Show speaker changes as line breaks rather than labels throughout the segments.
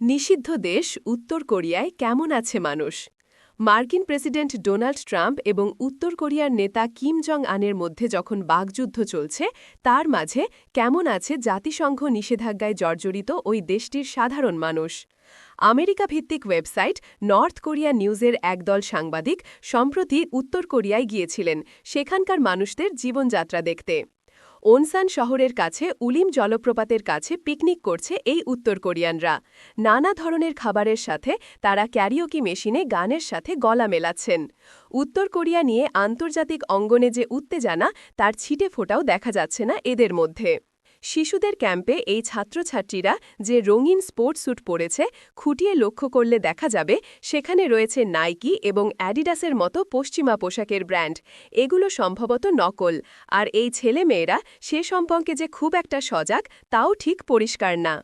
নিষিদ্ধ দেশ উত্তর কোরিয়ায় কেমন আছে মানুষ? মার্কিন প্রেসিডেন্ট ডোনাল্ড ট্রাম্প এবং উত্তর কোরিয়ার নেতা কিম জং আনের মধ্যে যখন বাগযুদ্ধ চলছে, তার মাঝে কেমন আছে জাতিসংঘ নিষেধাজ্ঞায় জর্জরিত ওই দেশটির সাধারণ মানুষ? আমেরিকা ভিত্তিক ওয়েবসাইট নর্থ কোরিয়া নিউজের একদল সাংবাদিক সম্প্রতি উত্তর কোরিয়ায় গিয়েছিলেন, সেখানকার মানুষদের জীবনযাত্রা দেখতে। ওনসান শহরের কাছে উলিম জলপ্রপাতের কাছে পিকনিক করছে এই উত্তর কোরিয়ানরা। নানা ধরনের খাবারের সাথে তারা ক্যারিওকি মেশিনে গানের সাথে গলা মেলাচ্ছেন। উত্তর কোরিয়া নিয়ে আন্তর্জাতিক অঙ্গনে যে উত্তেজনা, তার ছিটে ফোটাও দেখা যাচ্ছে না এদের মধ্যে। শিশুদের ক্যাম্পে এই ছাত্রছাত্রীরা যে রঙিন স্পোর্টস স্যুট পরেছে, খুঁটিয়ে লক্ষ্য করলে দেখা যাবে সেখানে রয়েছে নাইকি এবং অ্যাডিডাসের মতো পশ্চিমা পোশাকের ব্র্যান্ড। এগুলো সম্ভবত নকল। আর এই ছেলেমেয়েরা সে সম্পর্কে যে খুব একটা সজাগ, তাও ঠিক পরিষ্কার না।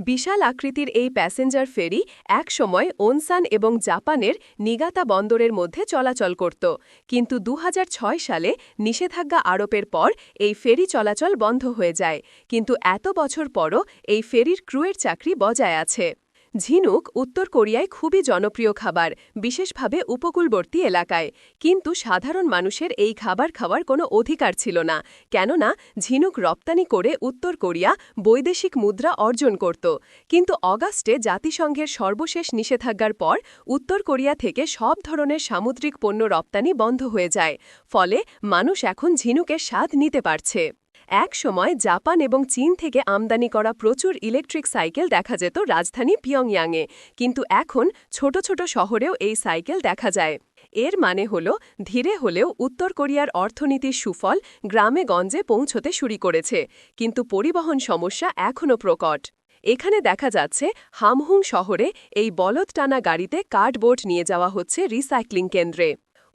বিশাল আকৃতির এই প্যাসেঞ্জার ফেরি এক সময় ওনসান এবং জাপানের নিগাতা বন্দরের মধ্যে চলাচল করত। কিন্তু দু হাজার ছয় সালে নিষেধাজ্ঞা আরোপের পর এই ফেরি চলাচল বন্ধ হয়ে যায়। কিন্তু এত বছর পরও এই ফেরির ক্রুয়ের চাকরি বজায় আছে। ঝিনুক উত্তর কোরিয়ায় খুবই জনপ্রিয় খাবার, বিশেষভাবে উপকূলবর্তী এলাকায়। কিন্তু সাধারণ মানুষের এই খাবার খাওয়ার কোনো অধিকার ছিল না, কেননা ঝিনুক রপ্তানি করে উত্তর কোরিয়া বৈদেশিক মুদ্রা অর্জন করত। কিন্তু অগাস্টে জাতিসংঘের সর্বশেষ নিষেধাজ্ঞার পর উত্তর কোরিয়া থেকে সব ধরনের সামুদ্রিক পণ্য রপ্তানি বন্ধ হয়ে যায়, ফলে মানুষ এখন ঝিনুকের স্বাদ নিতে পারছে। এক সময় জাপান এবং চীন থেকে আমদানি করা প্রচুর ইলেকট্রিক সাইকেল দেখা যেত রাজধানী পিয়ংয়াংয়ে কিন্তু এখন ছোট ছোট শহরেও এই সাইকেল দেখা যায়। এর মানে হল, ধীরে হলেও উত্তর কোরিয়ার অর্থনীতির সুফল গ্রামে গঞ্জে পৌঁছতে শুরু করেছে। কিন্তু পরিবহন সমস্যা এখনও প্রকট। এখানে দেখা যাচ্ছে, হামহুং শহরে এই বলদ টানা গাড়িতে কার্ডবোর্ড নিয়ে যাওয়া হচ্ছে রিসাইক্লিং কেন্দ্রে।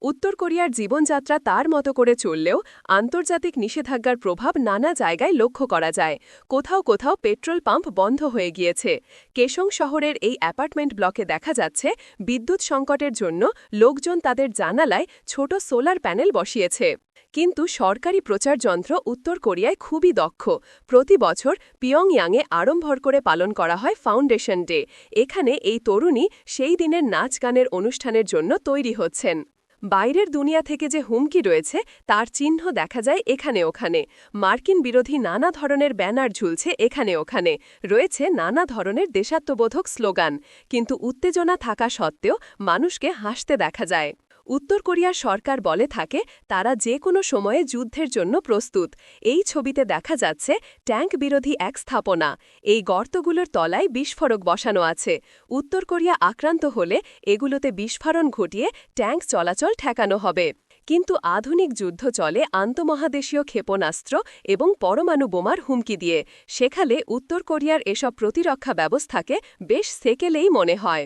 উত্তর কোরিয়ার জীবনযাত্রা তার মতো করে চললেও আন্তর্জাতিক নিষেধাজ্ঞার প্রভাব নানা জায়গায় লক্ষ্য করা যায়। কোথাও কোথাও পেট্রোল পাম্প বন্ধ হয়ে গিয়েছে। কেশং শহরের এই অ্যাপার্টমেন্ট ব্লকে দেখা যাচ্ছে, বিদ্যুৎ সংকটের জন্য লোকজন তাদের জানালায় ছোট সোলার প্যানেল বসিয়েছে। কিন্তু সরকারি প্রচার যন্ত্র উত্তর কোরিয়ায় খুবই দক্ষ। প্রতি বছর পিয়ংয়াংয়ে আড়ম্বর করে পালন করা হয় ফাউন্ডেশন ডে। এখানে এই তরুণী সেই দিনের নাচ গানের অনুষ্ঠানের জন্য তৈরি হচ্ছেন। বাইরের দুনিয়া থেকে যে হুমকি রয়েছে, তার চিহ্ন দেখা যায় এখানে ওখানে। মার্কিন বিরোধী নানা ধরনের ব্যানার ঝুলছে এখানে ওখানে। রয়েছে নানা ধরনের দেশাত্মবোধক স্লোগান। কিন্তু উত্তেজনা থাকা সত্ত্বেও মানুষকে হাসতে দেখা যায়। উত্তর কোরিয়ার সরকার বলে থাকে, তারা যে কোনো সময়ে যুদ্ধের জন্য প্রস্তুত। এই ছবিতে দেখা যাচ্ছে, ট্যাঙ্ক বিরোধী এক স্থাপনা। এই গর্তগুলোর তলায় বিস্ফোরক বসানো আছে। উত্তর কোরিয়া আক্রান্ত হলে এগুলোতে বিস্ফোরণ ঘটিয়ে ট্যাঙ্ক চলাচল ঠেকানো হবে। কিন্তু আধুনিক যুদ্ধ চলে আন্তমহাদেশীয় ক্ষেপণাস্ত্র এবং পরমাণু বোমার হুমকি দিয়ে। সেখানে উত্তর কোরিয়ার এসব প্রতিরক্ষা ব্যবস্থাকে বেশ সেকেলেই মনে হয়।